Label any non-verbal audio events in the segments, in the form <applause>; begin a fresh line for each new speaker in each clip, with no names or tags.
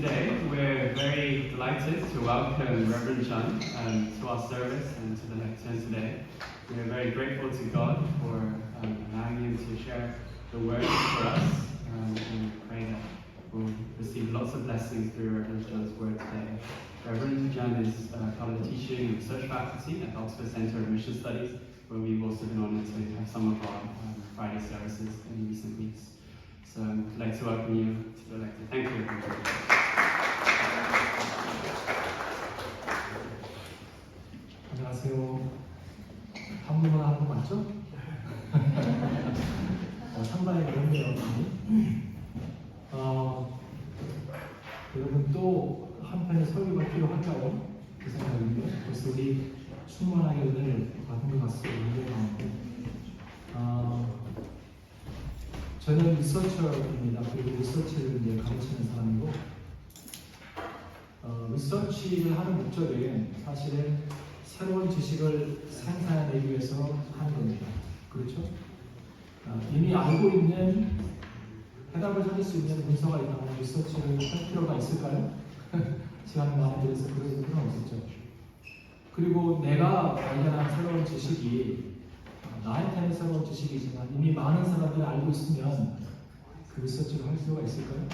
today we're very delighted to welcome Reverend John um, to our service and to the lectern today. We are very grateful to God for um, allowing him to share the word for us um, and we pray that we'll receive lots of blessings through Reverend John's word today. Reverend John is uh, part of the teaching and research faculty at the Oxford Center of Mission Studies, where we've also been honored to have some of our um, Friday services in recent weeks. So I'd like to welcome you to the lecture. Thank you.
안녕하세요. 한국말 하는 거 맞죠? <laughs> 어, 상당히 어렵네요. 어, 여러분 또 한편의 설교가 필요할까요? 그 생각인데 벌써 우리 충만하게 은혜를 받은 것 같습니다. 어, 저는 리서처입니다. 그리고 리서치를 이제 가르치는 사람이고 어, 리서치를 하는 목적은 사실은 새로운 지식을 생산해내기 위해서 하는 겁니다. 그렇죠? 어, 이미 알고 있는 해답을 찾을 수 있는 문서가 있다면 리서치를 할 필요가 있을까요? <laughs> 시간이 많이 들어서 그럴 필요는 없었죠. 그리고 내가 발견한 새로운 지식이 어, 나한테는 새로운 지식이지만 이미 많은 사람들이 알고 있으면 그 리서치를 할 필요가 있을까요?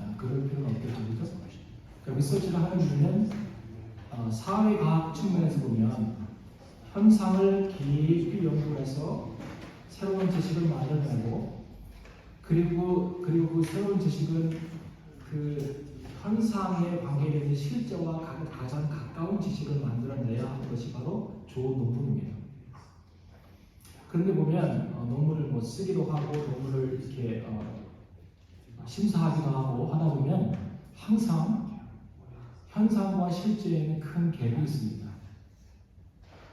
아, 그럴 필요는 없겠죠. 그러니까 리서치를 하는 이유는 어, 사회과학 측면에서 보면 현상을 깊이 연구해서 새로운 지식을 만들어내고 그리고 그리고 그 새로운 지식은 그 현상에 관계되는 실제와 가- 가장 가까운 지식을 만들어내야 하는 것이 바로 좋은 논문입니다. 그런데 보면 어, 논문을 뭐 쓰기도 하고 논문을 이렇게 어, 심사하기도 하고 하다 보면 항상 현상과 실제에는 큰 갭이 있습니다.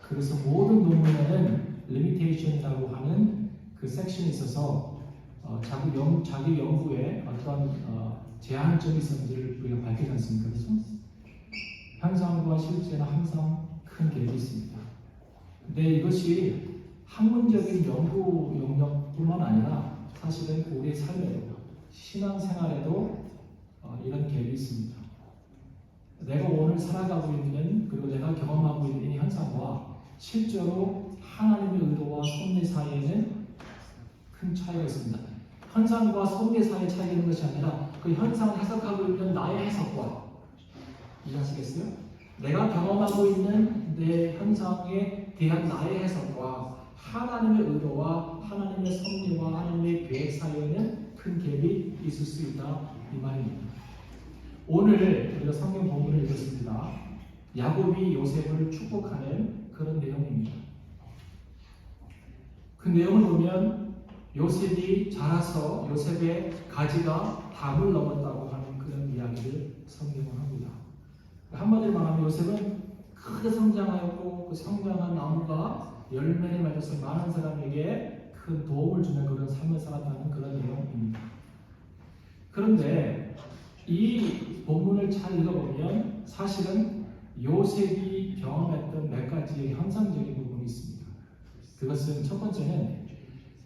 그래서 모든 논문에는 리미테이션이라고 하는 그 섹션이 있어서 어, 자기, 연, 자기 연구에 어떤 어, 제한점이 있었는지를 우리가 밝히지 않습니까? 그래서 현상과 실제는 항상 큰 갭이 있습니다. 근데 이것이 학문적인 연구 영역뿐만 아니라 사실은 우리의 삶에도 신앙생활에도 어, 이런 갭이 있습니다. 내가 오늘 살아가고 있는 그리고 내가 경험하고 있는 이 현상과 실제로 하나님의 의도와 섭리 사이에는 큰 차이가 있습니다. 현상과 섭리 사이의 차이가 있는 것이 아니라 그 현상을 해석하고 있는 나의 해석과 이해하시겠어요? 내가 경험하고 있는 내 현상에 대한 나의 해석과 하나님의 의도와 하나님의 섭리와 하나님의 계획 사이에는 큰 갭이 있을 수 있다 이 말입니다. 오늘 우리가 성경 본문을 읽었습니다. 야곱이 요셉을 축복하는 그런 내용입니다. 그 내용을 보면 요셉이 자라서 요셉의 가지가 담을 넘었다고 하는 그런 이야기를 성경은 합니다. 한마디로 말하면 요셉은 크게 성장하였고 그 성장한 나무가 열매를 맺어서 많은 사람에게 큰 도움을 주는 그런 삶을 살았다는 그런 내용입니다. 그런데 이 본문을 잘 읽어보면 사실은 요셉이 경험했던 몇 가지의 현상적인 부분이 있습니다. 그것은 첫 번째는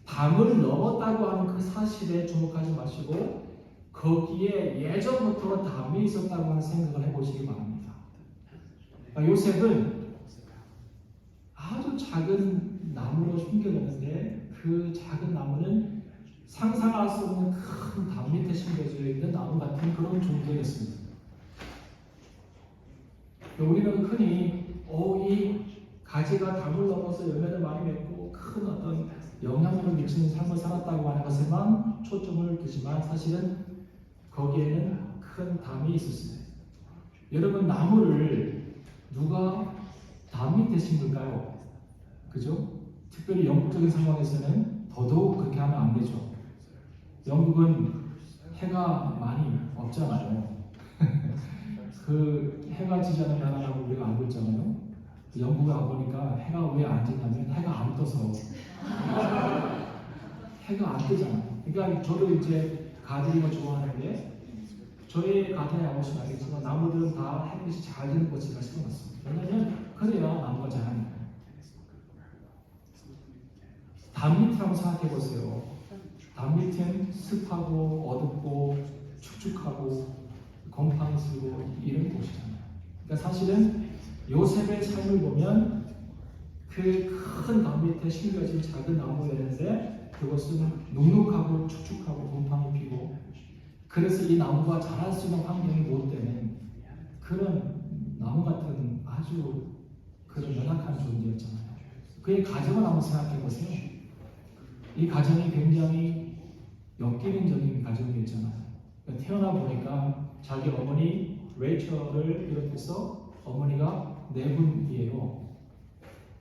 담을 넘었다고 하는 그 사실에 주목하지 마시고 거기에 예전부터 담이 있었다고 하는 생각을 해보시기 바랍니다. 그러니까 요셉은 작은 나무로 숨겨졌는데 그 작은 나무는 상상할 수 없는 큰 담 밑에 심겨져 있는 나무 같은 그런 존재였습니다. 우리는 흔히 어, 이 가지가 담을 넘어서 열매를 많이 맺고 큰 어떤 영향력을 미치는 삶을 살았다고 하는 것에만 초점을 두지만 사실은 거기에는 큰 담이 있었습니다. 여러분 나무를 누가 담 밑에 심을까요? 그죠? 특별히 영국적인 상황에서는 더더욱 그렇게 하면 안 되죠. 영국은 해가 많이 없잖아요. <laughs> 그 해가 지지 않는 나라라고 우리가 알고 있잖아요. 영국에 와보니까 해가 왜 안 지냐면 해가 안 떠서 <laughs> 해가 안 뜨잖아요. 그러니까 저도 이제 가드닝을 좋아하는데 저희 가든에 와보시면 알겠지만 나무들은 다 햇빛이 잘 드는 곳에 가 심어놨습니다. 왜냐면 그래야 나무가 자랍니다. 담 밑이라고 생각해 보세요. 담 밑은 습하고 어둡고 축축하고 곰팡이 쓰고 이런 곳이잖아요. 그러니까 사실은 요셉의 삶을 보면 그 큰 나무 밑에 심겨진 작은 나무였는데 그것은 눅눅하고 축축하고 곰팡이 피고 그래서 이 나무가 자랄 수 있는 환경이 못 되는 그런 나무 같은 아주 그런 연약한 존재였잖아요. 그의 가정을 한번 생각해 보세요. 이 가정이 굉장히 역기능적인 가정이었잖아요. 그러니까 태어나 보니까 자기 어머니 레이첼을 비롯해서 어머니가 네 분이에요.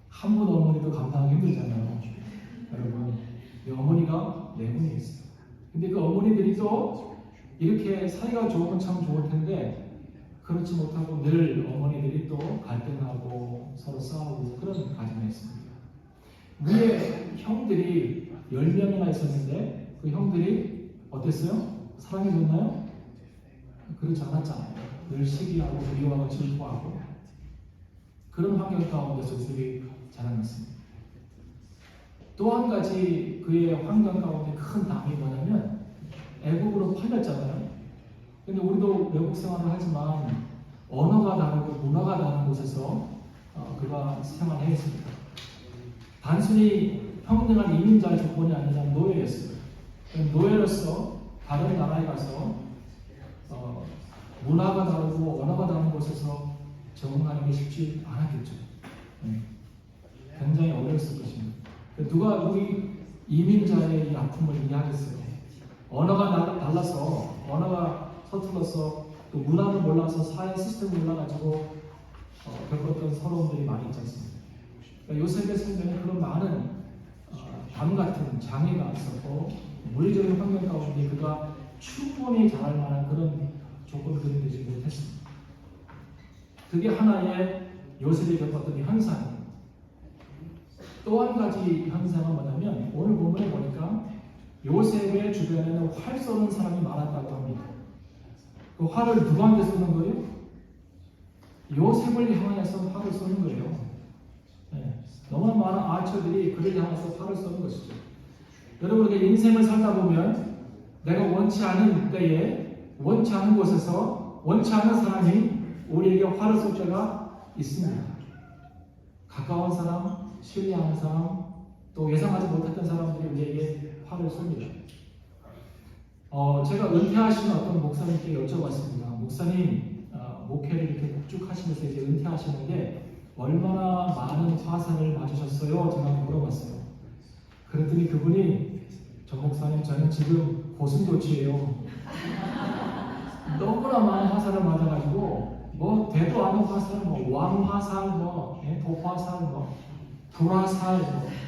한 분 어머니도 감당하기 힘들잖아요. 여러분, 이 어머니가 네 분이 있어요. 근데 그 어머니들이 또 이렇게 사이가 좋으면 참 좋을 텐데 그렇지 못하고 늘 어머니들이 또 갈등하고 서로 싸우고 그런 가정이었습니다. 위에 형들이 10명이나 있었는데 그 형들이 어땠어요? 사랑해줬나요? 그렇지 않았잖아요. 늘 시기하고 미워하고 질투하고 그런 환경 가운데서 요셉이 자라났습니다. 또 한 가지 그의 환경 가운데 큰 담이 뭐냐면 애국으로 팔렸잖아요. 근데 우리도 외국 생활을 하지만 언어가 다르고 문화가 다른 곳에서 어, 그가 생활을 했습니다. 단순히 평등한 이민자의 조건이 아니라 노예였어요. 노예로서 다른 나라에 가서 어, 문화가 다르고 언어가 다른 곳에서 적응하는 게 쉽지 않았겠죠. 네. 굉장히 어려웠을 것입니다. 누가 우리 이민자의 이 아픔을 이해하겠어요? 언어가 나- 달라서 언어가 서툴러서 또 문화를 몰라서 사회 시스템을 몰라가지고 어, 겪었던 서러움들이 많이 있지 않습니까? 그러니까 요셉의 생명에 그런 많은 어, 담 같은 장애가 있었고 물리적인 환경 가운데 그가 충분히 자랄 만한 그런 조건들이 되지 못했습니다. 그게 하나의 요셉이 겪었던 이 현상이에요. 또 한 가지 현상은 뭐냐면 오늘 본문에 보니까 요셉의 주변에는 활 쏘는 사람이 많았다고 합니다. 그 활을 누구한테 쏘는 거예요? 요셉을 향해서 활을 쏘는 거예요. 네. 너무나 많은 아처들이 그를 향해서 활을 쏘는 것이죠. 여러분 우리가 인생을 살다 보면 내가 원치 않은 때에 원치 않은 곳에서 원치 않은 사람이 우리에게 화를 쏠 때가 있습니다. 가까운 사람, 신뢰하는 사람, 또 예상하지 못했던 사람들이 우리에게 화를 쏩니다. 어, 제가 은퇴하신 어떤 목사님께 여쭤봤습니다. 목사님, 어, 목회를 이렇게 복죽하시면서 이제 은퇴하시는데 얼마나 많은 화살을 맞으셨어요? 제가 물어봤어요. 그랬더니 그분이 저 목사님 저는 지금 고슴도치예요. <laughs> 너무나 많은 화살을 맞아가지고 뭐 대도 않은 화살, 뭐 왕화살, 뭐 예, 도화살, 뭐 불화살, 뭐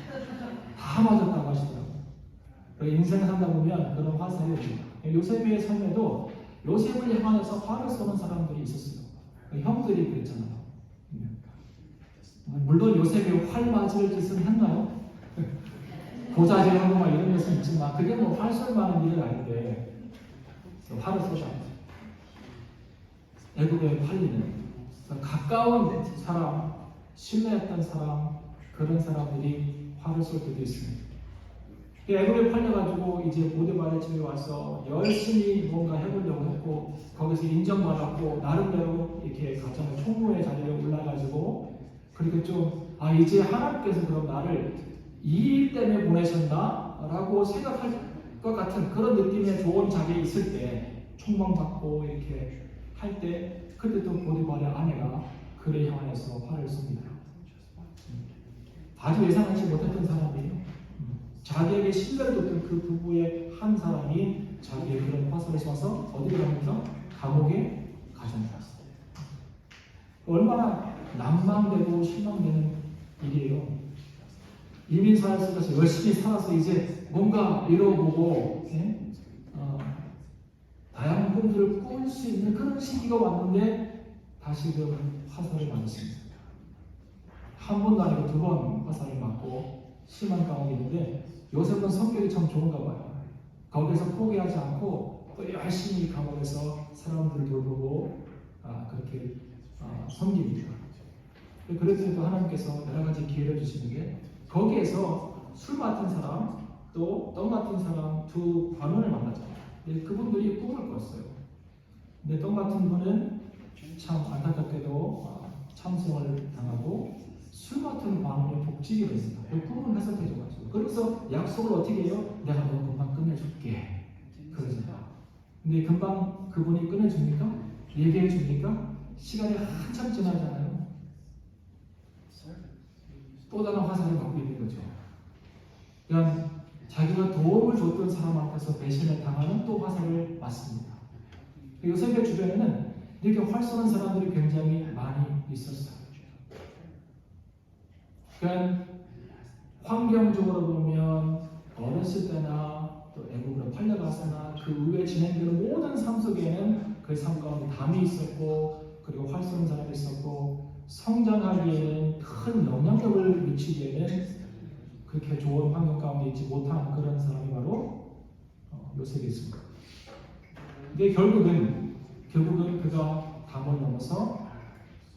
다 맞았다고 하시더라고요. 인생 살다 보면 그런 화살이 옵니다. 요셉의 삶에도 요셉을 향해서 화를 쏘는 사람들이 있었어요. 형들이 그랬잖아요. 물론 요셉이 활 맞을 짓은 했나요? 고자질하고 막 이런 것은 있지만 그게 뭐 활쏠 만한 일은 아닌데 화를 쏘지 않죠. 애국에 팔리는 가까운 사람, 신뢰했던 사람 그런 사람들이 화를 쏠 때도 있습니다. 그 애국에 팔려가지고 이제 보디바의 집에 와서 열심히 뭔가 해보려고 했고 거기서 인정받았고 나름대로 이렇게 가정의 총무의 자리에 올라가지고 그렇게 좀아 이제 하나님께서 그럼 나를 이 일 때문에 보내셨나 라고 생각할 것 같은 그런 느낌의 좋은 자리에 있을 때 총망받고 이렇게 할 때 그때 또 보디발의 아내가 그를 향해서 화를 씁니다. 아주 예상하지 못했던 사람이에요. 자기에게 신뢰를 뒀던 그 부부의 한 사람이 자기의 그런 화살을 쏴서 어디로 갑니까? 감옥에 가져나갔어요. 얼마나 난망되고 실망되는 일이에요. 이민 속에서 열심히 살아서 이제 뭔가 이뤄보고 예? 어, 다양한 꿈들을 꿀수 있는 그런 시기가 왔는데 다시금 화살을 맞았습니다. 한 번도 아니고 두 번 화살을 맞고 심한 있는데 요셉은 성격이 참 좋은가 봐요. 거기서 포기하지 않고 또 열심히 감옥에서 사람들을 돌보고 아, 그렇게 아, 섬깁니다. 또 하나님께서 여러 가지 기회를 주시는 게 거기에서 술 맡은 사람 또 떡 맡은 사람 두 반원을 만나죠. 예, 그분들이 꿈을 꿨어요. 근데 똥 같은 분은 참 안타깝게도 아, 참성을 당하고 술 같은 마음의 복직이 됐습니다. 그 꿈을 해석해줘가지고 그래서 약속을 어떻게 해요? 내가 너 금방 끝내줄게. 그러잖아. 근데 금방 그분이 끝내줍니까? 얘기해줍니까? 시간이 한참 지나잖아요. 또 다른 화살을 받고 있는 거죠. 그냥 자기가 도움을 줬던 사람 앞에서 배신을 당하는 또 화살을 맞습니다. 요셉의 주변에는 이렇게 활 쏘는 사람들이 굉장히 많이 있었어요. 그러니까 환경적으로 보면 어렸을 때나 또 애국으로 팔려가서나 그 후에 진행되는 모든 삶 속에는 그 삶 가운데 담이 있었고 그리고 활 쏘는 사람이 있었고 성장하기에는 큰 영향력을 미치기에는 그렇게 좋은 환경 가운데 있지 못한 그런 사람이 바로 어, 요셉이었습니다. 근데 결국은 결국은 그가 담을 넘어서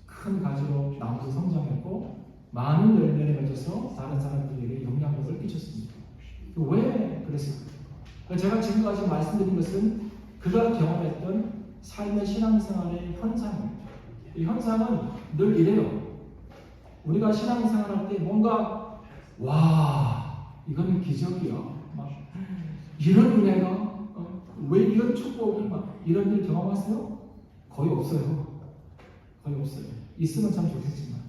큰 가지로 나무로 성장했고 많은 열매를 맺어서 다른 사람들에게 영향력을 끼쳤습니다. 왜 그랬을까요? 제가 지금까지 말씀드린 것은 그가 경험했던 삶의 신앙생활의 현상입니다. 이 현상은 늘 이래요. 우리가 신앙생활할 때 뭔가 와 이거는 기적이야. 막 이런 은혜가 어, 왜 이런 축복이 막 이런 일 경험하세요? 거의 없어요. 거의 없어요. 있으면 참 좋겠지만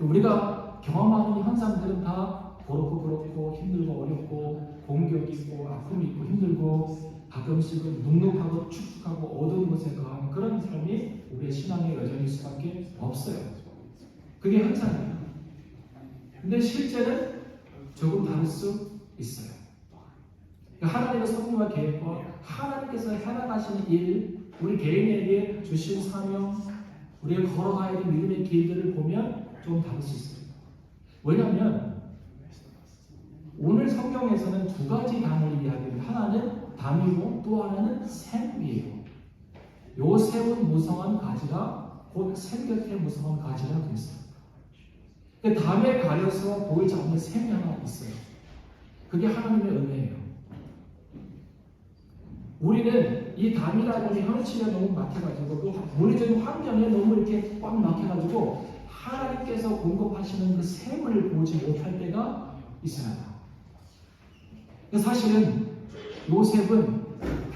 우리가 경험하는 현상들은 다 그렇고 그렇고 힘들고 어렵고 공격이 있고 아픔이 있고 힘들고 가끔씩은 눅눅하고 축축하고 어두운 곳에 거하는 그런 삶이 우리의 신앙의 여정일 수밖에 없어요. 그게 현상이에요. 근데 실제는 조금 다를 수 있어요. 하나님의 섭리와 계획과 하나님께서 해나가시는 일, 우리 개인에게 주신 사명, 우리가 걸어가야 될 믿음의 길들을 보면 좀 다를 수 있습니다. 왜냐하면 오늘 성경에서는 두 가지 담을 이야기합니다. 하나는 담이고 또 하나는 샘이에요. 요 샘은 무성한 가지라 곧 샘 곁에 무성한 가지라 그랬어요. 그 담에 가려서 보이지 않는 샘이 하나 있어요. 그게 하나님의 은혜예요. 우리는 이 담이라는 현실에 너무 막혀가지고 또 물리적인 환경에 너무 이렇게 꽉 막혀가지고 하나님께서 공급하시는 그 샘을 보지 못할 때가 있습니다. 사실은 요셉은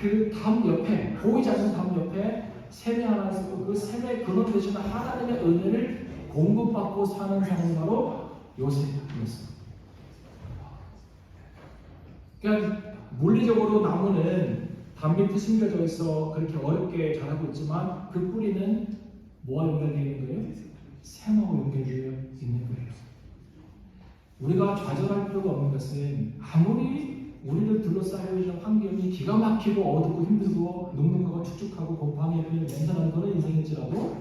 그 담 옆에 보이지 않는 담 옆에 샘이 하나 있었고 그 샘의 근원 되시는 하나님의 은혜를 공급받고 사는 사람이 바로 요셉이었습니다. 그러니까 물리적으로 나무는 담 밑에 심겨져 있어 그렇게 어렵게 자라고 있지만 그 뿌리는 뭐와 연결되어 있는 거예요? 샘하고 연결되어 있는 거예요. 우리가 좌절할 필요가 없는 것은 아무리 우리를 둘러싸여 있는 환경이 기가 막히고 어둡고 힘들고 눅눅하고 축축하고 곰팡이에 냄새나는 그런 인생일지라도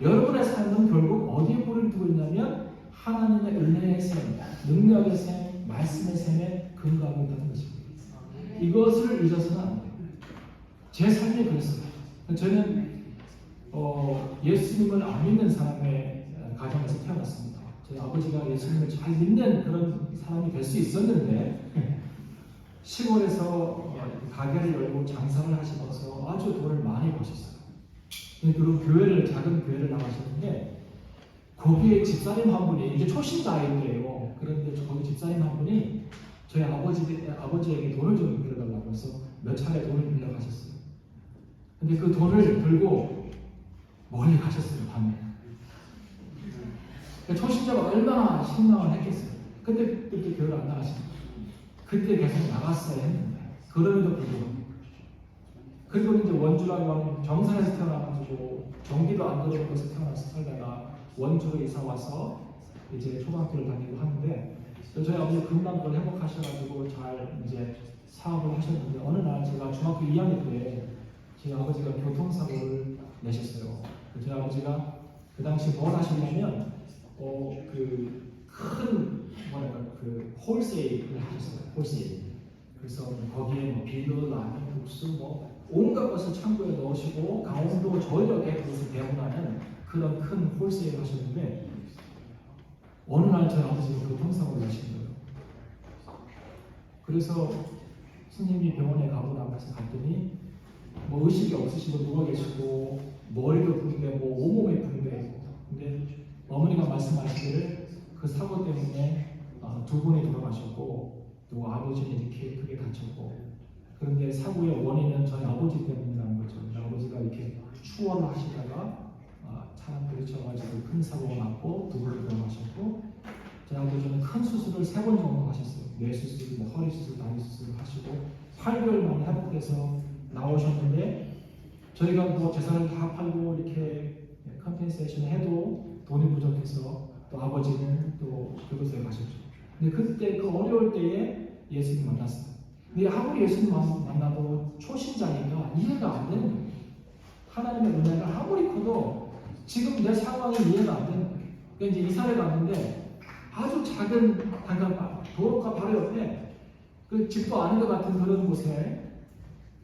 여러분의 삶은 결국 어디에 뿌리를 두고 있냐면 하나님의 은혜의 샘, 능력의 샘, 말씀의 샘에 근거하고 있다는 것입니다. 이것을 잊어서는 안 돼요. 제 삶이 그랬어요. 저는 어, 예수님을 안 믿는 사람의 가정에서 태어났습니다. 저희 아버지가 예수님을 잘 믿는 그런 사람이 될 수 있었는데 시골에서 어, 가게를 열고 장사를 하시면서 아주 돈을 많이 버셨어요. 그리고 교회를 작은 교회를 나가셨는데 거기에 집사님 한 분이 이제 초신자 아이들이에요. 그런데 거기 집사님 한 분이 저희 아버지 아버지에게 돈을 좀 빌려달라고 해서 몇 차례 돈을 빌려 가셨어요. 근데 그 돈을 들고 멀리 가셨어요 밤에. 초신자가 얼마나 신망을 했겠어요. 근데 그때 교회를 안 나가십니다. 그때 계속 나갔어야 했는데 그럼에도 불구하고 그리고 이제 원주라고 경산에서 태어나가지고 경기도 안 들어온 곳에 태어나서 살다가 원주로 이사 와서 이제 초등학교를 다니고 하는데 저희 아버지 금방 그걸 회복하셔가지고 잘 이제 사업을 하셨는데 어느 날 제가 중학교 2학년 때 저희 아버지가 교통사고를 내셨어요. 저희 아버지가 그 당시 뭘 하셨냐면 어그큰 뭐랄까 그 홀세일을 하셨어요. 홀세일. 그래서 거기에 뭐 비누, 라면, 국수 뭐 온갖 것을 창고에 넣으시고 강원도 저희역에 그것을 배분하는 그런 큰 홀세일을 하셨는데 어느 날 저희 아버지가 교통사고를 내신 거예요. 그래서 선생님이 병원에 가보라고 해서 갔더니 뭐 의식이 없으시고 누워 계시고 머리도 붕대 뭐 온몸에 붕대 근데 어머니가 말씀하시기를 그 사고 때문에 어, 두 분이 돌아가셨고 또 아버지는 이렇게 크게 다쳤고 그런데 사고의 원인은 저희 아버지 때문이라는 거죠. 우리 아버지가 이렇게 추월을 하시다가 아, 차랑 부딪혀가지고 큰 사고가 났고 두 분이 돌아가셨고 저희 아버지는 큰 수술을 세 번 정도 하셨어요. 뇌 수술, 뭐 허리 수술, 다리 수술 하시고 8개월 만에 회복돼서 나오셨는데 저희가 뭐 재산을 다 팔고 이렇게 컴펜세이션 해도 돈이 부족해서 또 아버지는 또 교도소에 가셨죠. 근데 그때 그 어려울 때에 예수님 만났어요. 근데 아무리 예수님 만- 만나도 초신자니까 이해가 안 되는 거예요. 하나님의 은혜가 아무리 커도 지금 내 상황이 이해가 안 되는 거예요. 그러니까 이제 이사를 갔는데 아주 작은 단칸방 도로가 바로 옆에 그 집도 아닌 것 같은 그런 곳에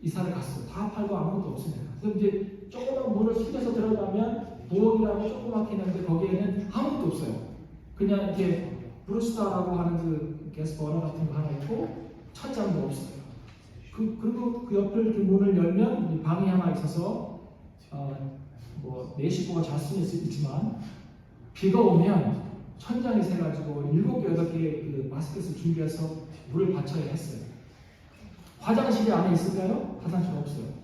이사를 갔어요. 다 팔고 아무것도 없으니까. 그럼 이제 조그만 문을 튕겨서 들어가면 부엌이라고 조그맣게 있는데 거기에는 아무것도 없어요. 그냥 이렇게 브루스타라고 하는 그 게스 버너 같은 거 하나 있고 천장도 없어요. 그, 그리고 그 옆을 그 문을 열면 이 방이 하나 있어서 어, 뭐네 식구가 잘 수는 있- 있지만 비가 오면 천장이 새가지고 일곱 개 여덟 개그 마스켓을 준비해서 물을 받쳐야 했어요. 화장실이 안에 있을까요? 화장실 없어요.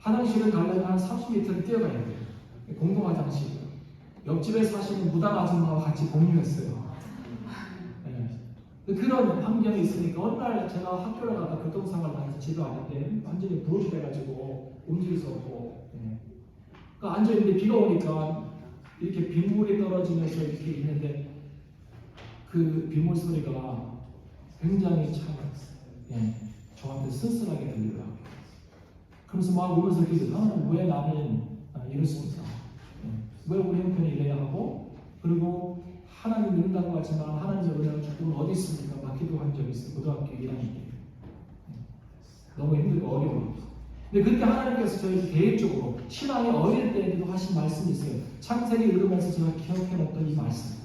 화장실을 가려면 한 30m를 뛰어가야 돼요. 공동 화장실. 옆집에 사시는 무당 아줌마와 같이 공유했어요. 예. 그런 환경이 있으니까 어느 날 제가 학교를 가다 교통사고를 당해서 집에 왔는데 완전히 부러지 돼가지고 움직일 수 없고 예. 그 앉아있는데 비가 오니까 이렇게 빗물이 떨어지면서 이렇게 있는데 그 빗물 소리가 굉장히 참 예, 저한테 쓸쓸하게 들리더라고요. 그러면서 막 울면서 그러죠. 아, 왜 나는 아, 있어? 예, 왜 우리 형편이 이래야 하고 그리고 하나님 믿는다고 하지만 하나님의 은혜가 조금 어디 있습니까? 막 기도 한 적이 있어요. 고등학교 1학년 때. 예, 너무 힘들고 어려워요. 근데 그때 하나님께서 저희 개인적으로 신앙이 어릴 때에도 하신 말씀이 있어요. 창세기 읽으면서 제가 기억해놨던 이 말씀.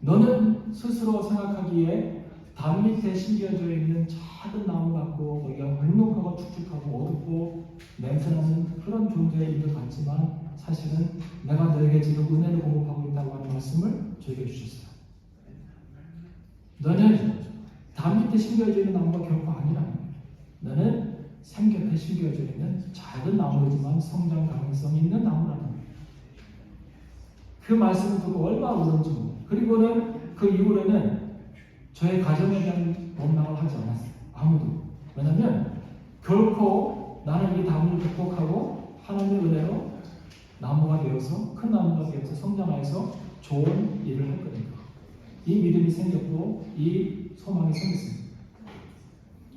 너는 스스로 생각하기에 담 밑에 심겨져 있는 작은 나무 같고 거기가 눅눅하고 축축하고 어둡고 냄새나는 그런 존재인 것 같지만 사실은 내가 너에게 지금 은혜를 공급하고 있다고 하는 말씀을 저에게 주셨어요. 너는 담 밑에 심겨져 있는 나무가 결코 거예요. 너는 생 곁에 심겨져 있는 작은 나무이지만 성장 가능성이 있는 나무라는 거예요. 그 말씀을 듣고 얼마나 모르고 그리고는 그 이후로는 저의 가정에 대한 원망을 하지 않았어요. 아무도. 왜냐면 결코 나는 이 나무를 극복하고 하나님의 은혜로 나무가 되어서 큰 나무가 되어서 성장하여서 좋은 일을 할 거니까. 이 믿음이 생겼고 이 소망이 생겼습니다.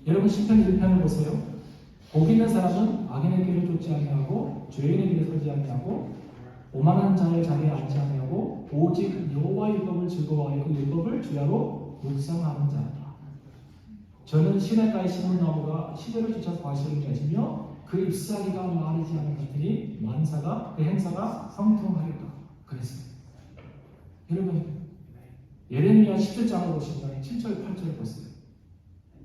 여러분 시편 1편을 보세요. 복 있는 사람은 악인의 길을 쫓지 아니하고 죄인의 길에 서지 아니하고 오만한 자의 자리에 앉지 아니하고 오직 여호와 의 율법을 즐거워하여 그 율법을 주야로 묵상하는 자다. 저는 시냇가에 심은 나무가 시대를 쫓아서 과실을 맺으며 그 잎사귀가 마르지 않은 것들이 만사가 그 행사가 성통하리라. 그랬어요. 여러분 예레미야 17장을 보시면 7절 8절을 보세요.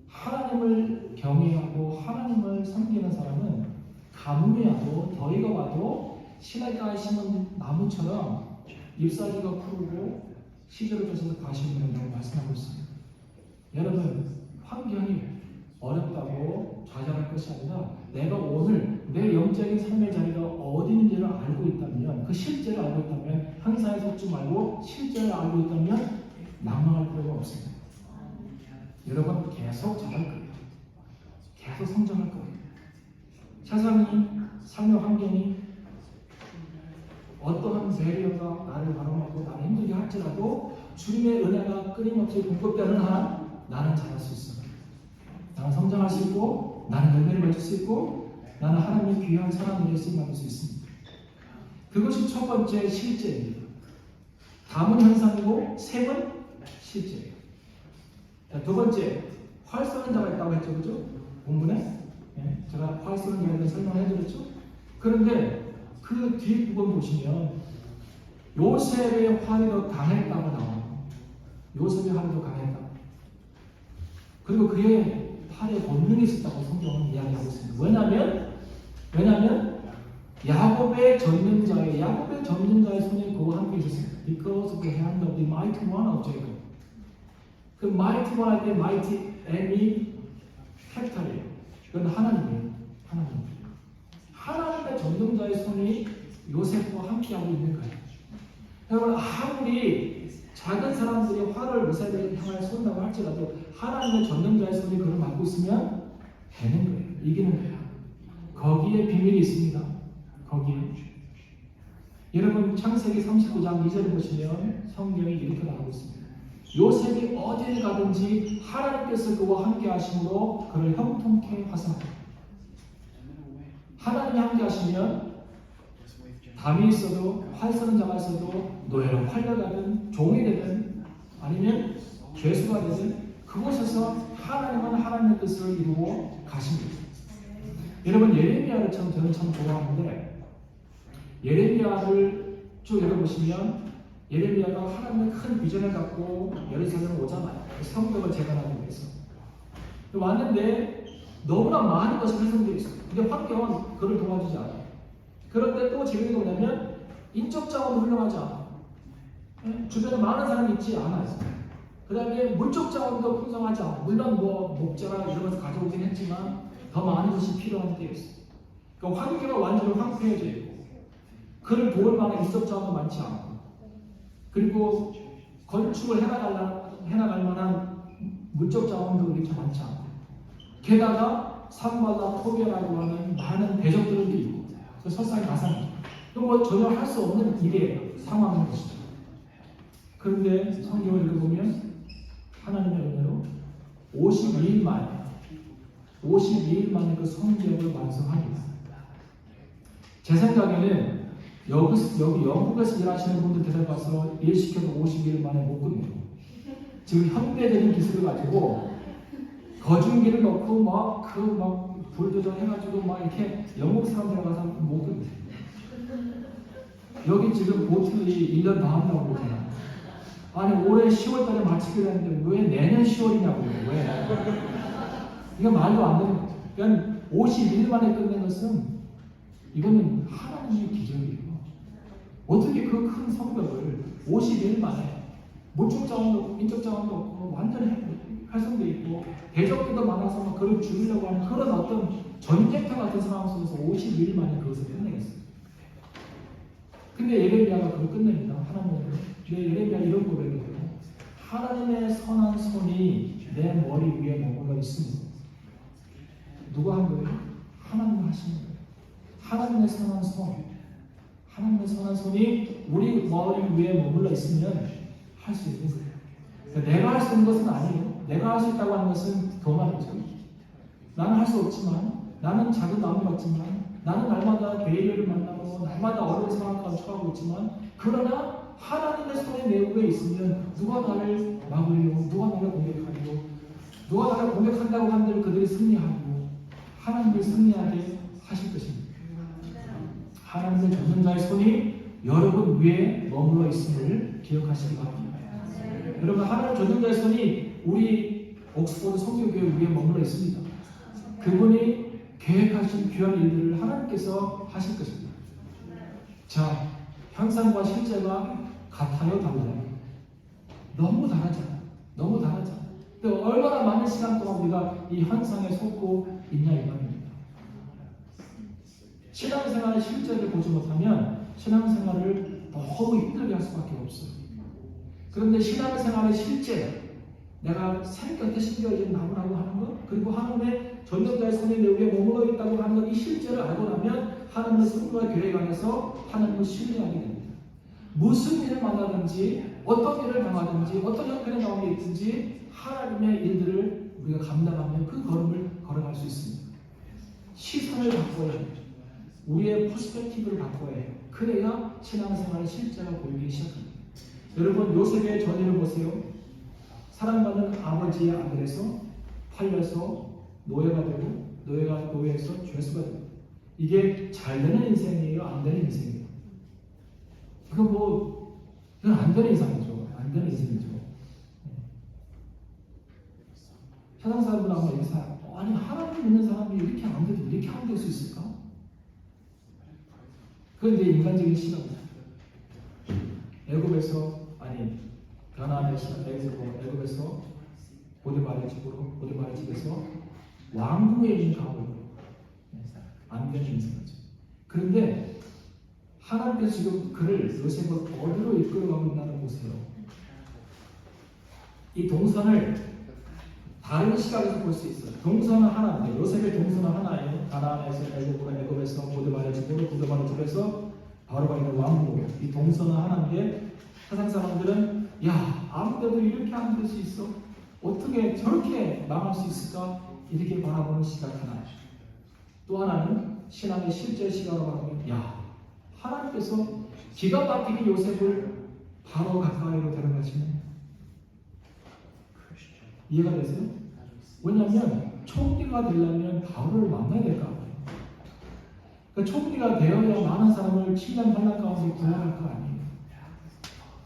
하나님을 경외하고 하나님을 섬기는 사람은 가뭄이 와도 더위가 와도 시냇가에 심은 나무처럼 잎사귀가 푸르고 시절을 쫓아서 가시는 된다고 말씀하고 있습니다. 여러분 환경이 어렵다고 좌절할 것이 아니라 내가 오늘 내 영적인 삶의 자리가 어디 있는지를 알고 있다면 그 실제를 알고 있다면 항상에 속지 말고 실제를 알고 있다면 낭망할 필요가 없습니다. 여러분 계속 자랄 거예요. 계속 성장할 거예요. 세상이 삶의 환경이 어떠한 배리어가 나를 바라보고 나를 힘들게 할지라도 주님의 은혜가 끊임없이 공급되는 한 나는 자랄 수 있습니다. 나는 성장할 수 있고 나는 열매를 맺을 수 있고 나는 하나님의 귀한 일을 쓰임받을 수 있습니다. 그것이 첫 번째 실제입니다. 다음은 현상이고 셈은 실제예요. 자, 두 번째 활 쏘는 자가 있다고 했죠, 그죠? 본문에 예, 제가 활 쏘는 자에 대해 설명을 해드렸죠. 그런데 그 뒷부분 보시면 요셉의 더 강했다고 나와요. 요셉의 더 강했다. 그리고 그의 팔에 본능이 있었다고 성경은 이야기하고 있습니다. 왜냐하면 왜냐하면 야곱의 전능자의 야곱의 전능자의 손이 그와 함께 있었습니다. Because of the hand of the mighty one of Jacob. 그 mighty one 할 때 mighty M이 캐피탈이에요. 그건 하나님이에요. 하나님. 하나님의 전능자의 손이 요셉과 함께하고 있는 거예요. 여러분 아무리 작은 사람들이 화를 요셉을 향하여 쏜다고 할지라도 하나님의 전능자의 손이 그를 막고 있으면 되는 거예요. 이기는 거예요. 거기에 비밀이 있습니다. 거기에. 여러분 창세기 39장 2절을 보시면 성경이 이렇게 나오고 있습니다. 요셉이 어디를 가든지 하나님께서 그와 함께 하심으로 그를 형통케 하사. 하나님이 함께 하시면 담이 있어도 활 쏘는 자가 있어도 노예로 팔려가든 종이 되든 아니면 죄수가 되든 그곳에서 하나님은 하나님의 뜻을 이루어 가십니다. 여러분 예레미야를 참 저는 참 좋아하는데 예레미야를 쭉 읽어보시면 예레미야가 하나님의 큰 비전을 갖고 예루살렘 오잖아요. 성벽을 재건하기 위해서 왔는데 너무나 많은 것이 훼손되어 있어요. 근데 환경은 그를 도와주지 않아요. 그런데 또 재미가 뭐냐면 인적 자원도 훌륭하지 않아. 예? 주변에 많은 사람이 있지 않아요. 그 다음에 물적 자원도 풍성하지 않아. 물론 뭐 목재나 이런 것을 가져오긴 했지만 더 많은 것이 필요한 있어. 그러니까 환경은 완전히 황폐해져 있고 그를 도울 만한 인적 자원도 많지 않고 그리고 건축을 해나갈, 해나갈 만한 물적 자원도 그렇게 많지 않고 게다가 산마다 토비라고 하는 많은 대적들도 있고 그 설상이 가상 뭐 전혀 할 수 없는 일이에요 상황인 것이죠. 그런데 성경을 읽어보면 하나님의 은혜로 52일 만에 52일 만에 그 성경을 완성합니다. 제 생각에는 여기, 여기 영국에서 일하시는 분들 데려가서 일 시켜도 52일 만에 못 끝내요. 지금 현대적인 기술을 가지고 거중기를 넣고 막 그 막 불도저 해가지고 막 이렇게 영국 사람 들어가서 못 끝내. 여기 지금 보틀이 1년 더 한다고 그러잖아. 아니 올해 10월 달에 마치기로 했는데 왜 내년 10월이냐고요? 왜? 이거 말도 안 되는 거죠. 그러니까 51일 만에 끝낸 것은 이거는 하나님의 기적이에요. 어떻게 그 큰 성벽을 51일 만에 물적 자원도 없고 민적 자원도 없고 완전히 활성돼 있고 대적들도 많아서 막 그를 죽이려고 하는 그런 어떤 전쟁터 같은 상황 속에서 52일 만에 그것을 끝내겠어요. 근데 예레미야가 그걸 끝냅니다. 하나님은 내 예레미야 이런 고백을 해요. 하나님의 선한 손이 내 머리 위에 머물러 있습니다. 누가 한 거예요? 하나님 하신 거예요. 하나님의 선한 손, 하나님의 선한 손이 우리 머리 위에 머물러 있으면 할 수 있는 거예요. 그러니까 내가 할 수 있는 것은 아니에요. 내가 할 수 있다고 하는 것은 더 말이죠. 나는 할 수 없지만, 나는 작은 마음 같지만, 나는 날마다 괴리를 만나고, 날마다 어려운 상황 가운데 처하고 있지만, 그러나 하나님의 손에 내 위에 있으면 누가 나를 막으려고, 누가 나를 공격하려고, 누가 나를 공격한다고 한들 그들이 승리하고, 하나님을 승리하게 하실 것입니다. 하나님의 전능자의 손이 여러분 위에 머물러 있음을 기억하시기 바랍니다. 여러분 하나님 전능자의 손이 우리 옥스퍼드 성교교회 위에 머물러 있습니다. 그분이 계획하신 귀한 일들을 하나님께서 하실 것입니다. 자, 현상과 실제가 같아요, 달라요? 너무 다르잖아. 너무 다르잖아. 근데 얼마나 많은 시간 동안 우리가 이 현상에 속고 있냐 이 말입니다. 신앙생활의 실제를 보지 못하면 신앙생활을 너무 힘들게 할 수밖에 없어요. 그런데 신앙생활의 실제, 내가 생각에 신겨진 나무라고 하는 것, 그리고 하나님의 전쟁자의 손에 내 위에 머물러 있다고 하는 것, 이 실제를 알고 나면 하나님의 승부와 계획 안에서 하나님을 신뢰하게 됩니다. 무슨 일을 만나든지, 어떤 일을 당하든지, 어떤 형편에 나온 게 있든지, 하나님의 일들을 우리가 감당하면 그 걸음을 걸어갈 수 있습니다. 시선을 바꿔야 해요. 우리의 퍼스펙티브를 바꿔야 해요. 그래야 신앙생활의 실제가 보이기 시작합니다. 여러분 요셉의 전일을 보세요. 사랑받는 아버지의 아들에서 팔려서 노예가 되고 노예가 노예에서 죄수가 되고 이게 잘 되는 인생이에요, 안 되는 인생이에요. 이거 뭐 이건 안 되는 인생이죠, 안 되는 인생이죠. 세상 사람들은 아마 이렇게 생각, 아니 하나님 믿는 사람이 이렇게 안 돼도 이렇게 안 될 수 있을까? 그건 이제 인간적인 시각이야. 애굽에서 아니 가나안에서 애굽 애굽에서 보디바의 집으로 보디바의 집에서 왕궁에 있는 가문으로 안 되는 인생이죠. 그런데 하나님께서 지금 그를 요셉을 어디로 이끌어가고 있다는 보세요. 이 동선을 다른 시각에서 볼 수 있어요. 동선은 하나인데 요셉의 동선은 하나예요. 가나안에서 애굽으로 애굽에서 보드바의 집으로 보드바의 집에서 바로가 있는 왕국. 이 동선은 하나인데 세상 사람들은 야 아무데도 이렇게 안될수 있어. 어떻게 저렇게 망할 수 있을까? 이렇게 바라보는 시각 하나. 또 하나는 신앙의 실제 시각으로 바라보면 야 하나님께서 기가 막히게 요셉을 바로 가까이로 데려가시면 이해가 되세요? 왜냐하면 총리가 되려면 바울을 만나야 될거 아니에요. 그 총리가 되어야 많은 사람을 침략 반란 가운데 구원할 거 아니에요.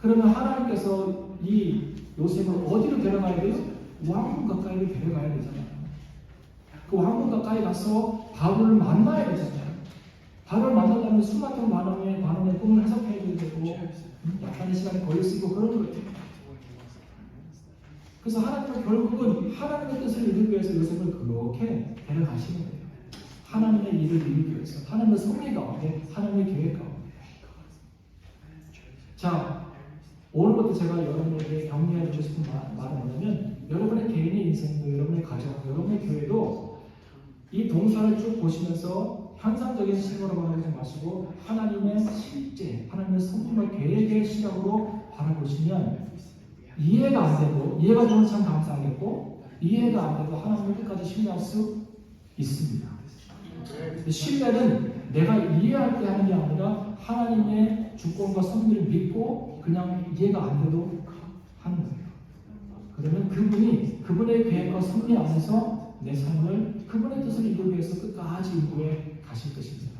그러면 하나님께서 이 요셉을 어디로 데려가야 돼요? 왕궁 가까이로 데려가야 되잖아요. 그 왕궁 가까이 가서 바울을 만나야 되잖아요. 바울을 만나려면 수많은 반응의 반응의 꿈을 해석해야 되고 음, 약간의 시간이 걸릴 수 있고 그런 거예요. 그래서 하나님은 결국은 하나님의 뜻을 이루기 위해서 요셉을 그렇게 데려가시는 거예요. 하나님의 일을 이루기 위해서 하나님의 섭리 가운데 하나님의 계획 가운데 자 오늘부터 제가 여러분에게 격려해 주고 싶은 말, 말은 뭐냐면 여러분의 개인의 인생도 여러분의 가정, 여러분의 교회도 이 동선을 쭉 보시면서 현상적인 시각으로 바라보지 마시고 하나님의 실제, 하나님의 성품의 계획의 시각으로 바라보시면 이해가 안 돼도 이해가 되면 참 감사하겠고 이해가 안 돼도 하나님을 끝까지 신뢰할 수 있습니다. 신뢰는 내가 이해할 때 하는 게 아니라 하나님의 주권과 섭리를 믿고 그냥 이해가 안 돼도 하는 거예요. 그러면 그분이 그분의 계획과 섭리 안에서 내 삶을 그분의 뜻을 이루기 위해서 끝까지 인도해 가실 것입니다.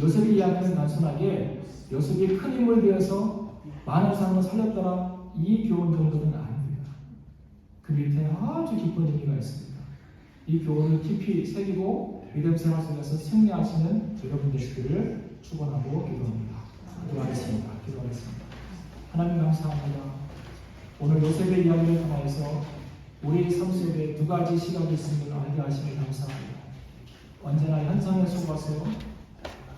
요셉의 이야기는 단순하게 요셉이 큰 힘을 되어서 많은 사람을 살렸더라 이 교훈 정도는 아닙니다. 그 밑에 아주 깊은 의미가 있습니다. 이 교훈을 깊이 새기고 믿음 생활 속에서 승리하시는 여러분 되시기를 축원하고 기도합니다. 기도하겠습니다. 기도하겠습니다. 하나님 감사합니다. 오늘 요셉의 이야기를 통하여서 우리 삶 속에 두 가지 시각이 있음을 알게 하시니 감사합니다. 언제나 현상에 속아서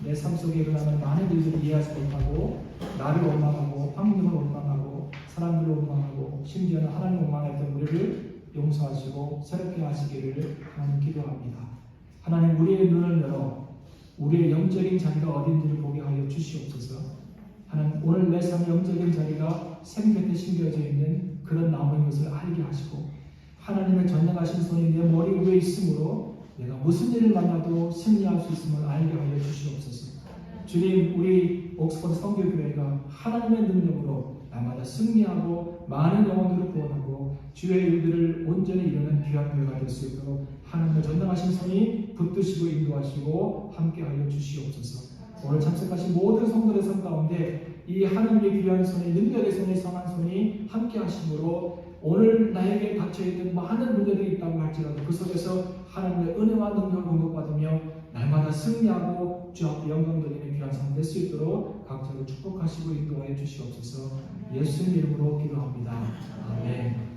내 삶 속에 일어나는 많은 일들을 이해하지 못하고 나를 원망하고 환경을 원망하고 사람들을 원망하고 심지어는 하나님 원망했던 우리를 용서하시고 새롭게 하시기를 하나님 기도합니다. 하나님 우리의 눈을 열어 우리의 영적인 자리가 어딘지를 보게 하여 주시옵소서. 하나님 오늘 내 삶의 영적인 자리가 생명에 심겨져 있는 그런 나무인 것을 알게 하시고 하나님의 전능하신 손이 내 머리 위에 있으므로 내가 무슨 일을 만나도 승리할 수 있음을 알게 하여 주시옵소서. 주님, 우리 옥스퍼드 성교교회가 하나님의 능력으로 날마다 승리하고 많은 영혼들을 구원하고 주의 일들을 온전히 이루는 귀한 교회가 될 수 있도록 하나님의 전능하신 손이 붙드시고 인도하시고 함께하여 주시옵소서. 오늘 참석하신 모든 성도의 삶 가운데 이 하나님의 귀한 손이 능력의 손이 성한 손이 함께 하심으로 오늘 나에게 닥쳐있는 많은 문제들이 있다고 할지라도 그 속에서 하나님의 은혜와 능력을 공급받으며 날마다 승리하고 주 앞에 영광 돌리는 귀한 삶 될 수 있도록 각자를 축복하시고 인도하여 주시옵소서 예수님 이름으로 기도합니다. 아멘.